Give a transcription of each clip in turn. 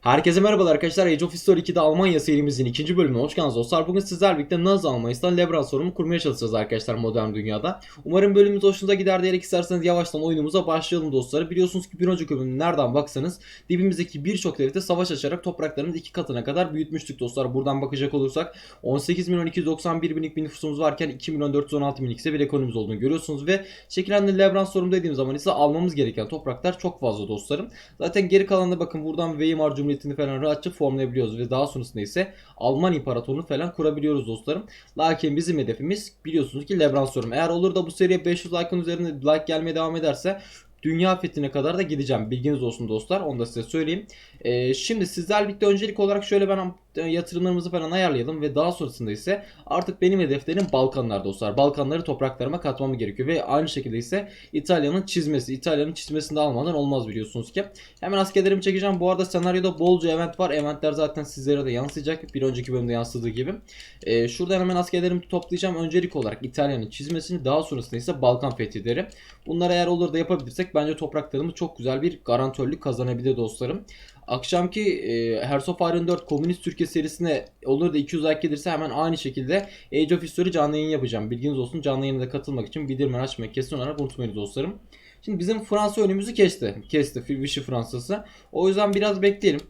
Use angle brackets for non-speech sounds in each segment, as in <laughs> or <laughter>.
Herkese merhabalar arkadaşlar. Age of History 2'de Almanya serimizin ikinci bölümüne hoş geldiniz dostlar. Bugün sizlerle birlikte Nazi Almanya'dan Lebran sorunu kurmaya çalışacağız arkadaşlar modern dünyada. Umarım bölümümüz hoşunuza gider diyerek isterseniz yavaştan oyunumuza başlayalım dostlar. Biliyorsunuz ki bir önceki bölümde nereden baksanız dibimizdeki birçok devlete savaş açarak topraklarımızı iki katına kadar büyütmüştük dostlar. Buradan bakacak olursak 18 milyon 291 binlik bir nüfusumuz varken 2 milyon 416 binlik ise bir ekonomimiz olduğunu görüyorsunuz ve şekillendi Lebran sorunu dediğim zaman ise almamız gereken topraklar çok fazla dostlarım. Zaten geri kalanında bakın buradan Weimar Cumhuriyeti'ni falan rahatça formlayabiliyoruz ve daha sonrasında ise Alman İmparatorluğunu falan kurabiliyoruz dostlarım. Lakin bizim hedefimiz biliyorsunuz ki Lebran sorum. Eğer olur da bu seriye 500 like'ın üzerinde like gelmeye devam ederse Dünya fethine kadar da gideceğim. Bilginiz olsun dostlar. Onu da size söyleyeyim. Ee, şimdi sizlerle birlikte öncelik olarak şöyle ben yatırımlarımızı falan ayarlayalım ve daha sonrasında ise artık benim hedeflerim Balkanlar dostlar. Balkanları topraklarıma katmam gerekiyor ve aynı şekilde ise İtalya'nın çizmesi. İtalya'nın çizmesini de almadan olmaz biliyorsunuz ki. Hemen askerlerimi çekeceğim. Bu arada senaryoda bolca event var. Eventler zaten sizlere de yansıyacak. Bir önceki bölümde yansıdığı gibi. Ee, şuradan hemen askerlerimi toplayacağım. Öncelik olarak İtalya'nın çizmesini daha sonrasında ise Balkan fethileri. Bunlar eğer olur da yapabilirsek bence topraklarımız çok güzel bir garantörlük kazanabilir dostlarım. Akşamki e, Hearts of Iron 4 Komünist Türkiye serisine olur da 200 like gelirse hemen aynı şekilde Age of History canlı yayın yapacağım. Bilginiz olsun canlı yayına katılmak için bildirimleri açmayı kesin olarak unutmayın dostlarım. Şimdi bizim Fransa önümüzü kesti. Kesti Vichy Fransası. O yüzden biraz bekleyelim.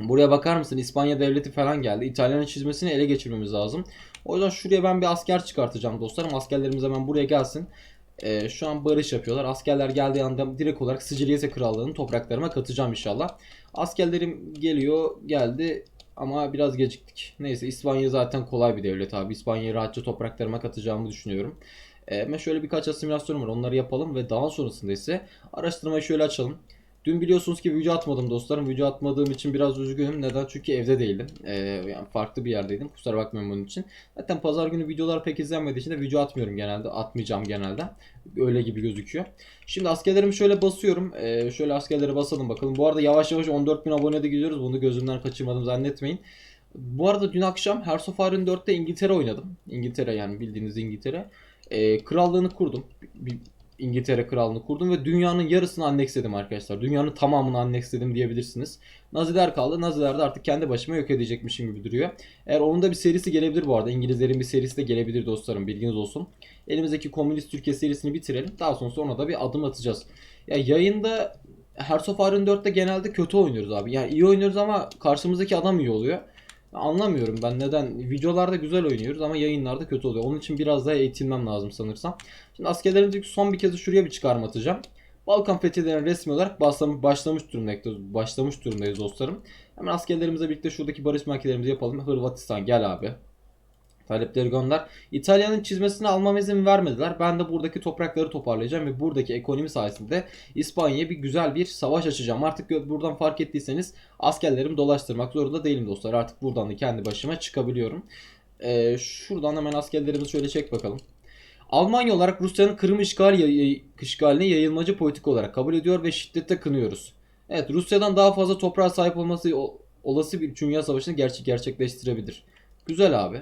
Buraya bakar mısın? İspanya devleti falan geldi. İtalyanın çizmesini ele geçirmemiz lazım. O yüzden şuraya ben bir asker çıkartacağım dostlarım. Askerlerimiz hemen buraya gelsin. Ee, şu an barış yapıyorlar. Askerler geldiği anda direkt olarak Sicilyete Krallığı'nın topraklarıma katacağım inşallah. Askerlerim geliyor, geldi ama biraz geciktik. Neyse İspanya zaten kolay bir devlet abi. İspanya'yı rahatça topraklarıma katacağımı düşünüyorum. Ee, ben şöyle birkaç asimilasyon var. Onları yapalım ve daha sonrasında ise araştırmayı şöyle açalım. Dün biliyorsunuz ki video atmadım dostlarım. Video atmadığım için biraz üzgünüm. Neden? Çünkü evde değildim. Ee, yani farklı bir yerdeydim. Kusura bakmayın bunun için. Zaten pazar günü videolar pek izlenmediği için de video atmıyorum genelde. Atmayacağım genelde. Öyle gibi gözüküyor. Şimdi askerlerimi şöyle basıyorum. Ee, şöyle askerleri basalım bakalım. Bu arada yavaş yavaş 14.000 abonede gidiyoruz. Bunu gözümden kaçırmadım zannetmeyin. Bu arada dün akşam Hearts of Iron 4'te İngiltere oynadım. İngiltere yani bildiğiniz İngiltere. Ee, krallığını kurdum. Bir, İngiltere krallığını kurdum ve dünyanın yarısını anneksledim arkadaşlar. Dünyanın tamamını anneksledim diyebilirsiniz. Naziler kaldı. Naziler de artık kendi başıma yok edecekmişim gibi duruyor. Eğer onun da bir serisi gelebilir bu arada. İngilizlerin bir serisi de gelebilir dostlarım bilginiz olsun. Elimizdeki Komünist Türkiye serisini bitirelim. Daha sonra sonra da bir adım atacağız. Ya yayında Hearts of Iron 4'te genelde kötü oynuyoruz abi. Yani iyi oynuyoruz ama karşımızdaki adam iyi oluyor. Anlamıyorum ben neden. Videolarda güzel oynuyoruz ama yayınlarda kötü oluyor. Onun için biraz daha eğitilmem lazım sanırsam. Şimdi askerlerimizi son bir kez şuraya bir çıkarma atacağım. Balkan fethilerine resmi olarak başlamış, başlamış durumdayız, başlamış durumdayız dostlarım. Hemen askerlerimizle birlikte şuradaki barış makinelerimizi yapalım. Hırvatistan gel abi. Talepleri gönder. İtalya'nın çizmesini almam izin vermediler. Ben de buradaki toprakları toparlayacağım ve buradaki ekonomi sayesinde İspanya'ya bir güzel bir savaş açacağım. Artık buradan fark ettiyseniz askerlerimi dolaştırmak zorunda değilim dostlar. Artık buradan da kendi başıma çıkabiliyorum. Ee, şuradan hemen askerlerimizi şöyle çek bakalım. Almanya olarak Rusya'nın Kırım işgali, işgaline yayılmacı politik olarak kabul ediyor ve şiddetle kınıyoruz. Evet Rusya'dan daha fazla toprağa sahip olması olası bir dünya savaşını gerçek gerçekleştirebilir. Güzel abi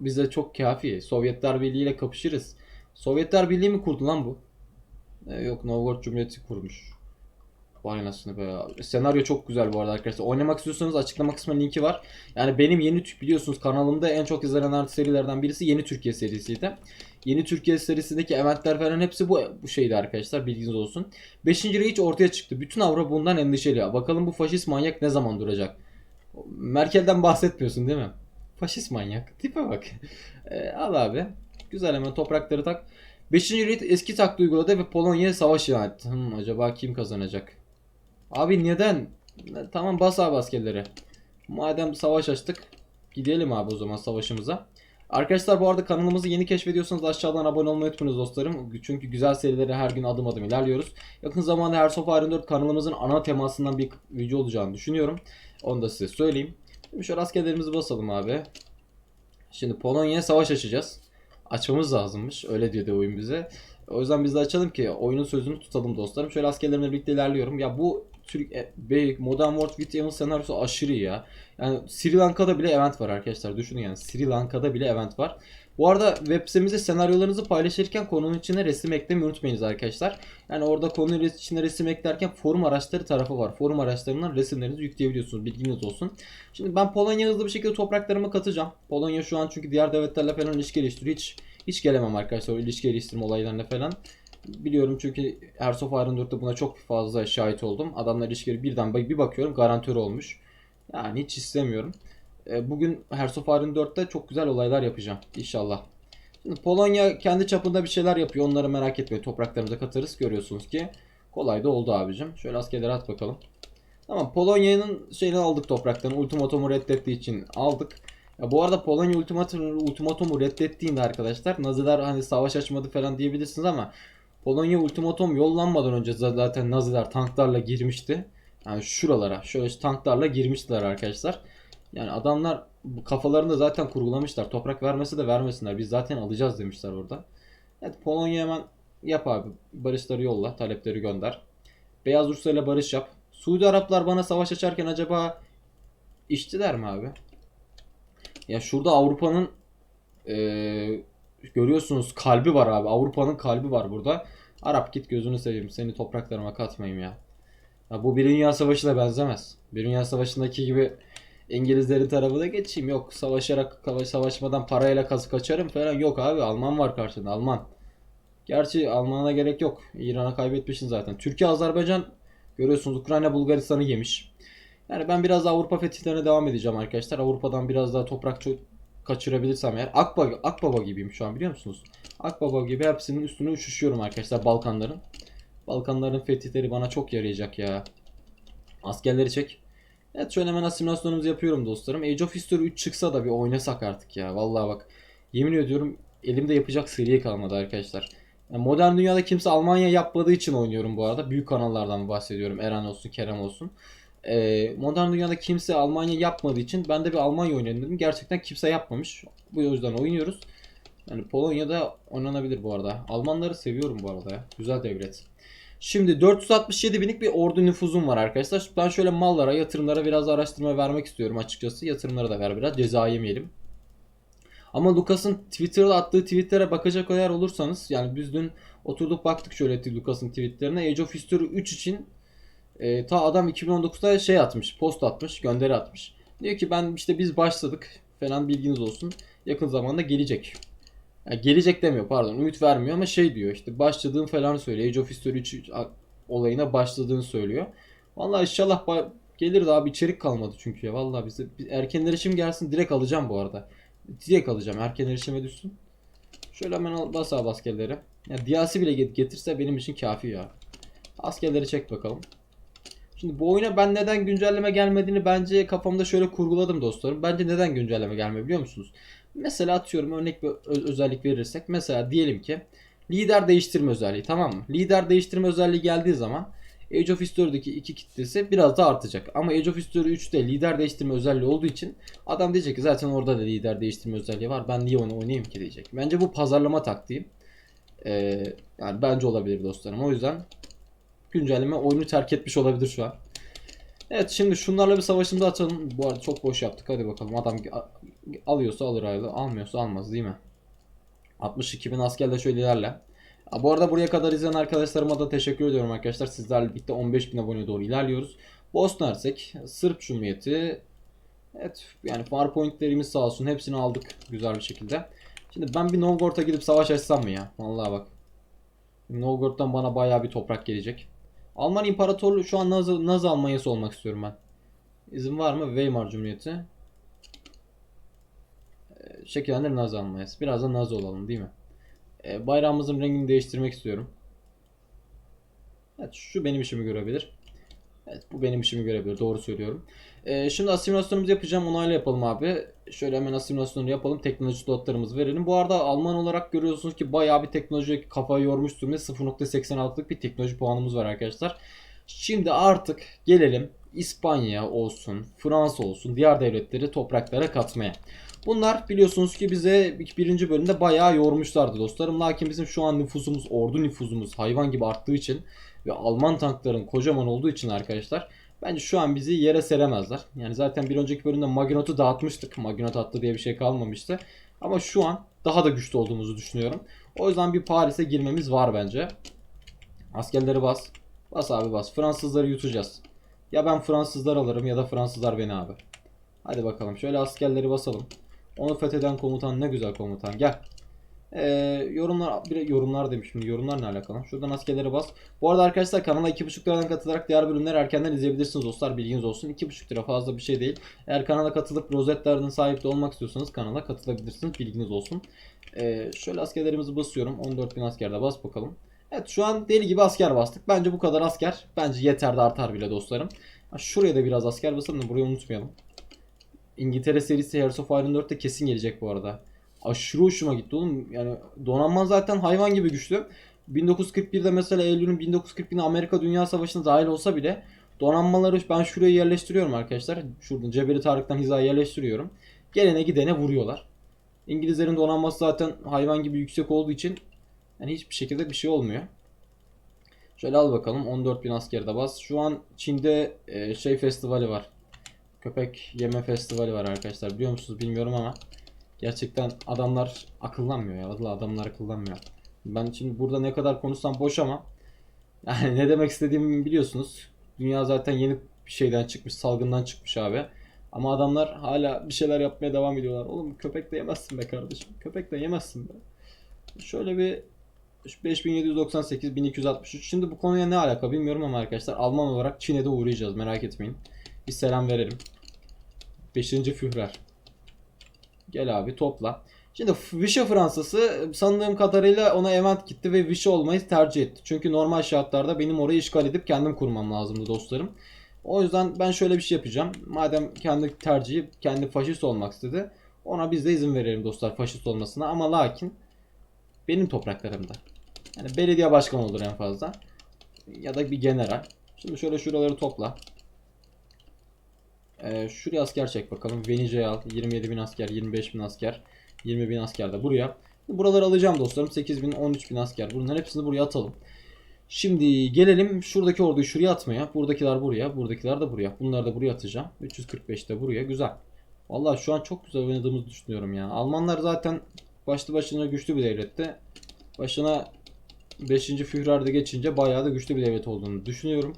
bize çok kafi. Sovyetler Birliği ile kapışırız. Sovyetler Birliği mi kurdu lan bu? Ee, yok Novgorod Cumhuriyeti kurmuş. Vay anasını be. Senaryo çok güzel bu arada arkadaşlar. Oynamak istiyorsanız açıklama kısmına linki var. Yani benim yeni biliyorsunuz kanalımda en çok izlenen serilerden birisi Yeni Türkiye serisiydi. Yeni Türkiye serisindeki eventler falan hepsi bu, bu şeydi arkadaşlar bilginiz olsun. 5. Reich ortaya çıktı. Bütün Avrupa bundan endişeli. Bakalım bu faşist manyak ne zaman duracak? Merkel'den bahsetmiyorsun değil mi? Faşist manyak. Tipe bak. <laughs> E, al abi. Güzel hemen toprakları tak. 5. Reich eski taktiği uyguladı ve Polonya'ya savaş ilan etti. Hmm, acaba kim kazanacak? Abi neden? Tamam bas abi askerleri. Madem savaş açtık. Gidelim abi o zaman savaşımıza. Arkadaşlar bu arada kanalımızı yeni keşfediyorsanız aşağıdan abone olmayı unutmayınız dostlarım. Çünkü güzel serileri her gün adım adım ilerliyoruz. Yakın zamanda Hearts of Iron 4 kanalımızın ana temasından bir video olacağını düşünüyorum. Onu da size söyleyeyim. Şimdi şöyle askerlerimizi basalım abi. Şimdi Polonya'ya savaş açacağız. Açmamız lazımmış. Öyle diyor oyun bize. O yüzden biz de açalım ki oyunun sözünü tutalım dostlarım. Şöyle askerlerimle birlikte ilerliyorum. Ya bu Türk e, Modern World with Evil senaryosu aşırı ya. Yani Sri Lanka'da bile event var arkadaşlar. Düşünün yani Sri Lanka'da bile event var. Bu arada web sitemizde senaryolarınızı paylaşırken konunun içine resim eklemeyi unutmayınız arkadaşlar. Yani orada konunun içine resim eklerken forum araçları tarafı var. Forum araçlarından resimlerinizi yükleyebiliyorsunuz. Bilginiz olsun. Şimdi ben Polonya hızlı bir şekilde topraklarıma katacağım. Polonya şu an çünkü diğer devletlerle falan ilişki geliştiriyor. Hiç, hiç gelemem arkadaşlar o ilişki geliştirme olaylarına falan. Biliyorum çünkü Hearts of Iron 4'te buna çok fazla şahit oldum. Adamlar ilişkileri birden bir bakıyorum garantör olmuş. Yani hiç istemiyorum. E, Bugün Hearts of Iron 4'te çok güzel olaylar yapacağım inşallah. Şimdi Polonya kendi çapında bir şeyler yapıyor. Onları merak etmeyin. Topraklarımıza katarız. Görüyorsunuz ki kolay da oldu abicim. Şöyle askerleri at bakalım. Tamam Polonya'nın şeyini aldık topraklarını. Ultimatomu reddettiği için aldık. Ya bu arada Polonya ultimatomu, ultimatomu reddettiğinde arkadaşlar Naziler hani savaş açmadı falan diyebilirsiniz ama Polonya ultimatom yollanmadan önce zaten Naziler tanklarla girmişti. Yani şuralara şöyle tanklarla girmiştiler arkadaşlar. Yani adamlar kafalarında zaten kurgulamışlar. Toprak vermesi de vermesinler. Biz zaten alacağız demişler orada. Evet Polonya hemen yap abi. Barışları yolla. Talepleri gönder. Beyaz Rusya ile barış yap. Suudi Araplar bana savaş açarken acaba içtiler mi abi? Ya şurada Avrupa'nın eee, görüyorsunuz kalbi var abi. Avrupa'nın kalbi var burada. Arap git gözünü seveyim. Seni topraklarıma katmayayım ya. Ya bu bir dünya savaşına benzemez. Bir dünya savaşındaki gibi İngilizlerin tarafına geçeyim. Yok savaşarak savaşmadan parayla kazı kaçarım falan. Yok abi Alman var karşında Alman. Gerçi Alman'a gerek yok. İran'a kaybetmişsin zaten. Türkiye Azerbaycan görüyorsunuz Ukrayna Bulgaristan'ı yemiş. Yani ben biraz Avrupa fetihlerine devam edeceğim arkadaşlar. Avrupa'dan biraz daha toprak kaçırabilirsem eğer. Akbaba, Akbaba gibiyim şu an biliyor musunuz? Akbaba gibi hepsinin üstüne uçuşuyorum arkadaşlar Balkanların. Balkanların fetihleri bana çok yarayacak ya. Askerleri çek. Evet şöyle hemen asimilasyonumuzu yapıyorum dostlarım. Age of History 3 çıksa da bir oynasak artık ya. Vallahi bak. Yemin ediyorum elimde yapacak seri kalmadı arkadaşlar. Yani modern dünyada kimse Almanya yapmadığı için oynuyorum bu arada. Büyük kanallardan bahsediyorum. Eren olsun, Kerem olsun. Ee, modern dünyada kimse Almanya yapmadığı için ben de bir Almanya oynayayım dedim. Gerçekten kimse yapmamış. Bu yüzden oynuyoruz. Yani Polonya'da oynanabilir bu arada. Almanları seviyorum bu arada ya. Güzel devlet. Şimdi 467 binlik bir ordu nüfuzum var arkadaşlar. Ben şöyle mallara, yatırımlara biraz araştırma vermek istiyorum açıkçası. Yatırımlara da ver biraz. Ceza yemeyelim. Ama Lucas'ın Twitter'da attığı tweetlere bakacak eğer olursanız yani biz dün oturduk baktık şöyle Lucas'ın tweetlerine Age of History 3 için e, ta adam 2019'da şey atmış, post atmış, gönderi atmış. Diyor ki ben işte biz başladık falan bilginiz olsun. Yakın zamanda gelecek. Yani gelecek demiyor pardon ümit vermiyor ama şey diyor işte başladığını falan söylüyor. Age of History 3 olayına başladığını söylüyor. Vallahi inşallah gelir daha bir içerik kalmadı çünkü ya. Vallahi bize erken erişim gelsin direkt alacağım bu arada. Direkt alacağım erken erişime düşsün. Şöyle hemen al, bas abi askerleri. Ya DLC bile get- getirse benim için kafi ya. Askerleri çek bakalım. Şimdi bu oyuna ben neden güncelleme gelmediğini bence kafamda şöyle kurguladım dostlarım. Bence neden güncelleme gelmiyor biliyor musunuz? Mesela atıyorum örnek bir özellik verirsek. Mesela diyelim ki lider değiştirme özelliği tamam mı? Lider değiştirme özelliği geldiği zaman Age of History'deki iki kitlesi biraz daha artacak. Ama Age of History 3'te lider değiştirme özelliği olduğu için adam diyecek ki zaten orada da lider değiştirme özelliği var. Ben niye onu oynayayım ki diyecek. Bence bu pazarlama taktiği. Ee, yani bence olabilir dostlarım. O yüzden güncelleme oyunu terk etmiş olabilir şu an. Evet şimdi şunlarla bir savaşımızı atalım. Bu arada çok boş yaptık. Hadi bakalım. Adam alıyorsa alır ayrı. Almıyorsa almaz değil mi? 62 bin askerle şöyle ilerle. Bu arada buraya kadar izleyen arkadaşlarıma da teşekkür ediyorum arkadaşlar. Sizlerle birlikte 15 bin abone doğru ilerliyoruz. Bosna Hersek, Sırp Cumhuriyeti. Evet yani farpointlerimiz sağ olsun hepsini aldık güzel bir şekilde. Şimdi ben bir Novgorod'a gidip savaş açsam mı ya? Vallahi bak. Novgorod'dan bana bayağı bir toprak gelecek. Alman İmparatorluğu şu an Nazi, Nazi Almanyası olmak istiyorum ben. İzin var mı? Weimar Cumhuriyeti. Şekillendir Nazi Almanyası. Biraz da Nazi olalım değil mi? Ee, bayrağımızın rengini değiştirmek istiyorum. Evet şu benim işimi görebilir. Evet bu benim işimi görebilir. Doğru söylüyorum. Ee, şimdi asimilasyonumuzu yapacağım. Onayla yapalım abi. Şöyle hemen asimilasyonu yapalım. Teknoloji slotlarımızı verelim. Bu arada Alman olarak görüyorsunuz ki bayağı bir teknoloji kafayı yormuş durumda. 0.86'lık bir teknoloji puanımız var arkadaşlar. Şimdi artık gelelim İspanya olsun, Fransa olsun, diğer devletleri topraklara katmaya. Bunlar biliyorsunuz ki bize birinci bölümde bayağı yormuşlardı dostlarım. Lakin bizim şu an nüfusumuz, ordu nüfusumuz hayvan gibi arttığı için ve Alman tankların kocaman olduğu için arkadaşlar bence şu an bizi yere seremezler. Yani zaten bir önceki bölümde Maginot'u dağıtmıştık. Maginot attı diye bir şey kalmamıştı. Ama şu an daha da güçlü olduğumuzu düşünüyorum. O yüzden bir Paris'e girmemiz var bence. Askerleri bas. Bas abi bas. Fransızları yutacağız. Ya ben Fransızlar alırım ya da Fransızlar beni abi. Hadi bakalım. Şöyle askerleri basalım. Onu fetheden komutan ne güzel komutan. Gel. Ee, yorumlar bir yorumlar demiş şimdi. Yorumlar ne alakalı? Şuradan askerleri bas. Bu arada arkadaşlar kanala 2.5 liradan katılarak diğer bölümleri erkenden izleyebilirsiniz dostlar. Bilginiz olsun. 2.5 lira fazla bir şey değil. Eğer kanala katılıp rozetlerden sahip de olmak istiyorsanız kanala katılabilirsiniz. Bilginiz olsun. Ee, şöyle askerlerimizi basıyorum. 14.000 askerde bas bakalım. Evet şu an deli gibi asker bastık. Bence bu kadar asker. Bence yeter de artar bile dostlarım. Şuraya da biraz asker basalım da burayı unutmayalım. İngiltere serisi Hearts of Iron 4'te kesin gelecek bu arada. Aşırı hoşuma gitti oğlum. Yani donanma zaten hayvan gibi güçlü. 1941'de mesela Eylül'ün 1941'de Amerika Dünya Savaşı'na dahil olsa bile donanmaları ben şuraya yerleştiriyorum arkadaşlar. Şuradan Cebeli Tarık'tan hizaya yerleştiriyorum. Gelene gidene vuruyorlar. İngilizlerin donanması zaten hayvan gibi yüksek olduğu için yani hiçbir şekilde bir şey olmuyor. Şöyle al bakalım 14.000 asker de bas. Şu an Çin'de e, şey festivali var. Köpek yeme festivali var arkadaşlar. Biliyor musunuz bilmiyorum ama gerçekten adamlar akıllanmıyor ya. Vallahi adamlar akıllanmıyor. Ben şimdi burada ne kadar konuşsam boş ama yani ne demek istediğimi biliyorsunuz. Dünya zaten yeni bir şeyden çıkmış, salgından çıkmış abi. Ama adamlar hala bir şeyler yapmaya devam ediyorlar. Oğlum köpek de yemezsin be kardeşim. Köpek de yemezsin be. Şöyle bir 5798 1263. Şimdi bu konuya ne alaka bilmiyorum ama arkadaşlar Alman olarak Çin'e de uğrayacağız merak etmeyin. Bir selam verelim. 5. Führer. Gel abi topla. Şimdi Vichy Fransası sandığım kadarıyla ona event gitti ve Vichy olmayı tercih etti. Çünkü normal şartlarda benim orayı işgal edip kendim kurmam lazımdı dostlarım. O yüzden ben şöyle bir şey yapacağım. Madem kendi tercihi kendi faşist olmak istedi. Ona biz de izin verelim dostlar faşist olmasına. Ama lakin benim topraklarımda. Yani belediye başkanı olur en fazla. Ya da bir general. Şimdi şöyle şuraları topla. Ee, şuraya asker çek bakalım. Venice'ye al. 27 bin asker, 25 bin asker, 20 bin asker de buraya. Buraları alacağım dostlarım. 8 bin, 13 bin asker. Bunların hepsini buraya atalım. Şimdi gelelim şuradaki orduyu şuraya atmaya. Buradakiler buraya, buradakiler de buraya. Bunları da buraya atacağım. 345 de buraya. Güzel. Vallahi şu an çok güzel oynadığımızı düşünüyorum ya. Almanlar zaten başlı başına güçlü bir devlette. Başına 5. Führer'de geçince bayağı da güçlü bir devlet olduğunu düşünüyorum.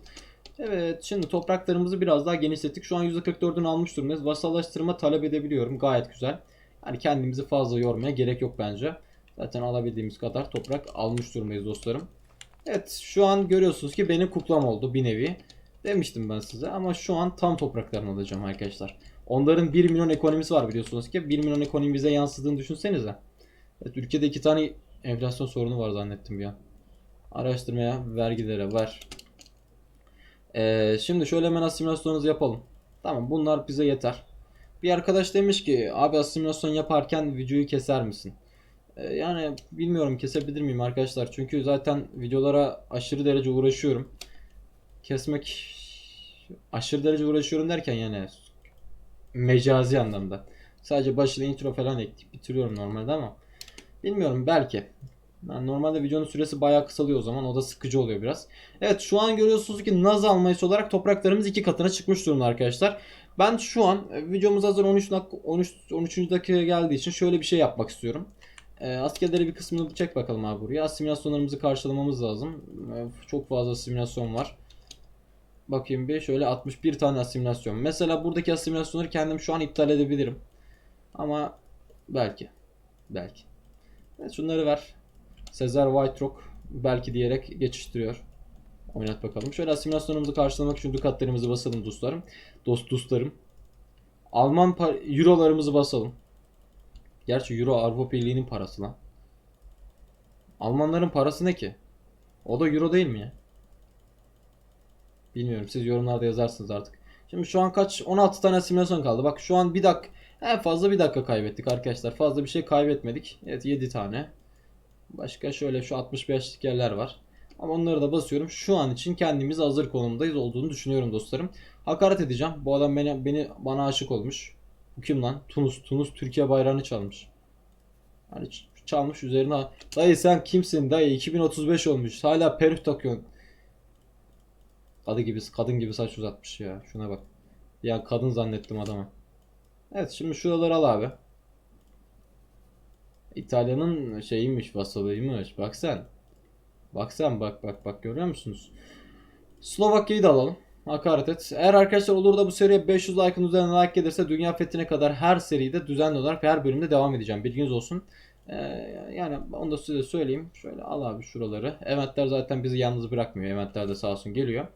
Evet şimdi topraklarımızı biraz daha genişlettik. Şu an %44'ünü almış durumdayız. Vasallaştırma talep edebiliyorum. Gayet güzel. Yani kendimizi fazla yormaya gerek yok bence. Zaten alabildiğimiz kadar toprak almış durumdayız dostlarım. Evet şu an görüyorsunuz ki benim kuklam oldu bir nevi. Demiştim ben size ama şu an tam topraklarını alacağım arkadaşlar. Onların 1 milyon ekonomisi var biliyorsunuz ki. 1 milyon ekonomi bize yansıdığını düşünsenize. Evet, ülkede iki tane enflasyon sorunu var zannettim bir an. Araştırmaya, vergilere ver. Ee, şimdi şöyle hemen asimilasyonunuzu yapalım. Tamam bunlar bize yeter. Bir arkadaş demiş ki abi asimilasyon yaparken videoyu keser misin? Ee, yani bilmiyorum kesebilir miyim arkadaşlar. Çünkü zaten videolara aşırı derece uğraşıyorum. Kesmek aşırı derece uğraşıyorum derken yani mecazi anlamda. Sadece başına intro falan ekleyip bitiriyorum normalde ama bilmiyorum belki. Yani normalde videonun süresi bayağı kısalıyor o zaman. O da sıkıcı oluyor biraz. Evet şu an görüyorsunuz ki Naz almayısı olarak topraklarımız iki katına çıkmış durumda arkadaşlar. Ben şu an e, videomuz hazır 13 dakika 13 13. dakikaya geldiği için şöyle bir şey yapmak istiyorum. E, askerleri bir kısmını çek bakalım abi buraya. Asimilasyonlarımızı karşılamamız lazım. E, çok fazla asimilasyon var. Bakayım bir şöyle 61 tane asimilasyon. Mesela buradaki asimilasyonları kendim şu an iptal edebilirim. Ama belki. Belki. Evet şunları ver. Sezar Whiterock belki diyerek geçiştiriyor. Oynat bakalım. Şöyle asimilasyonumuzu karşılamak için dukatlarımızı basalım dostlarım. Dost dostlarım. Alman Eurolarımızı basalım. Gerçi Euro Avrupa Birliği'nin parası lan. Almanların parası ne ki? O da Euro değil mi ya? Bilmiyorum siz yorumlarda yazarsınız artık. Şimdi şu an kaç? 16 tane simülasyon kaldı. Bak şu an bir dakika en fazla bir dakika kaybettik arkadaşlar. Fazla bir şey kaybetmedik. Evet 7 tane. Başka şöyle şu 65'lik yerler var. Ama onları da basıyorum. Şu an için kendimiz hazır konumdayız olduğunu düşünüyorum dostlarım. Hakaret edeceğim. Bu adam beni, beni bana aşık olmuş. Bu kim lan? Tunus. Tunus Türkiye bayrağını çalmış. Ç- çalmış üzerine. Dayı sen kimsin dayı? 2035 olmuş. Hala peruk takıyorsun. Kadı gibi, kadın gibi saç uzatmış ya. Şuna bak. Ya kadın zannettim adama. Evet şimdi şuraları al abi. İtalya'nın şeyiymiş, vasalıymış. Bak sen. Bak sen bak bak bak görüyor musunuz? Slovakya'yı da alalım. Hakaret et. Eğer arkadaşlar olur da bu seriye 500 like'ın üzerine like gelirse Dünya Fethine kadar her seride düzenli olarak her bölümde devam edeceğim. Bilginiz olsun. Ee, yani onu da size söyleyeyim. Şöyle al abi şuraları. Eventler zaten bizi yalnız bırakmıyor. Eventler de sağ olsun geliyor.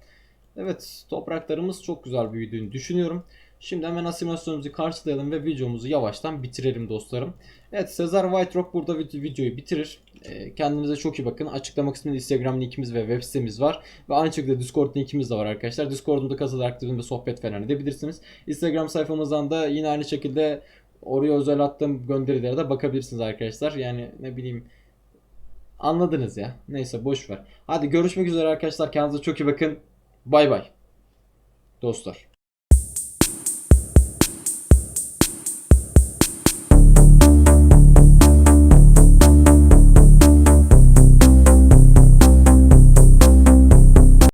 Evet topraklarımız çok güzel büyüdüğünü düşünüyorum. Şimdi hemen asimilasyonumuzu karşılayalım ve videomuzu yavaştan bitirelim dostlarım. Evet Sezar Whiterock burada vid- videoyu bitirir. Ee, kendinize çok iyi bakın. Açıklama kısmında Instagram linkimiz ve web sitemiz var. Ve aynı şekilde Discord linkimiz de var arkadaşlar. Discord'umda katılarak bizimle sohbet falan edebilirsiniz. Instagram sayfamızdan da yine aynı şekilde oraya özel attığım gönderilere de bakabilirsiniz arkadaşlar. Yani ne bileyim anladınız ya. Neyse boş ver. Hadi görüşmek üzere arkadaşlar. Kendinize çok iyi bakın. Bay bay. Dostlar.